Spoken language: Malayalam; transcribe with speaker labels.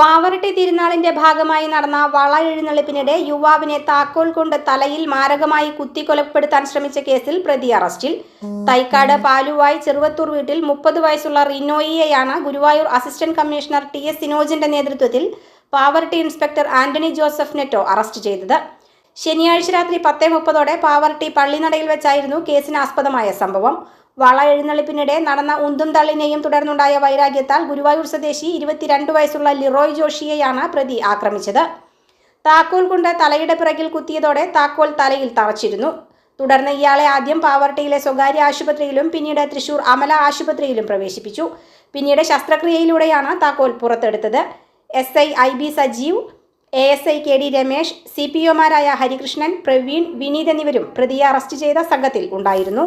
Speaker 1: പാവറട്ടി തിരുനാളിന്റെ ഭാഗമായി നടന്ന വള എഴുന്നള്ളിപ്പിനിടെ യുവാവിനെ താക്കോൽ കൊണ്ട് തലയിൽ മാരകമായി കുത്തിക്കൊലപ്പെടുത്താൻ ശ്രമിച്ച കേസിൽ പ്രതി അറസ്റ്റിൽ. തൈക്കാട് പാലുവായി ചെറുവത്തൂർ വീട്ടിൽ മുപ്പത് വയസ്സുള്ള റിനോയിയെയാണ് Guruvayur assistant commissioner T S സിനോജിന്റെ നേതൃത്വത്തിൽ Pavaratty inspector Antony Joseph Netto arrest ചെയ്തത്. ശനിയാഴ്ച രാത്രി പത്തേ മുപ്പതോടെ പാവറട്ടി പള്ളിനടയിൽ വെച്ചായിരുന്നു കേസിന് ആസ്പദമായ സംഭവം. വള എഴുന്നള്ളിപ്പിനിടെ നടന്ന ഉന്തും തള്ളിനെയും തുടർന്നുണ്ടായ വൈരാഗ്യത്താൽ ഗുരുവായൂർ സ്വദേശി ഇരുപത്തിരണ്ട് വയസ്സുള്ള ലിറോയ് ജോഷിയെയാണ് പ്രതി ആക്രമിച്ചത്. താക്കോൽ കൊണ്ട് തലയുടെ പിറകിൽ കുത്തിയതോടെ താക്കോൽ തലയിൽ തറച്ചിരുന്നു. തുടർന്ന് ഇയാളെ ആദ്യം പാവർട്ടിയിലെ സ്വകാര്യ ആശുപത്രിയിലും പിന്നീട് തൃശൂർ അമല ആശുപത്രിയിലും പ്രവേശിപ്പിച്ചു. പിന്നീട് ശസ്ത്രക്രിയയിലൂടെയാണ് താക്കോൽ പുറത്തെടുത്തത്. S I I B Sajeev A S I K D Ramesh C P ഒമാരായ Harikrishnan Praveen Vineeth എന്നിവരും പ്രതിയെ അറസ്റ്റ് ചെയ്ത സംഘത്തിൽ ഉണ്ടായിരുന്നു.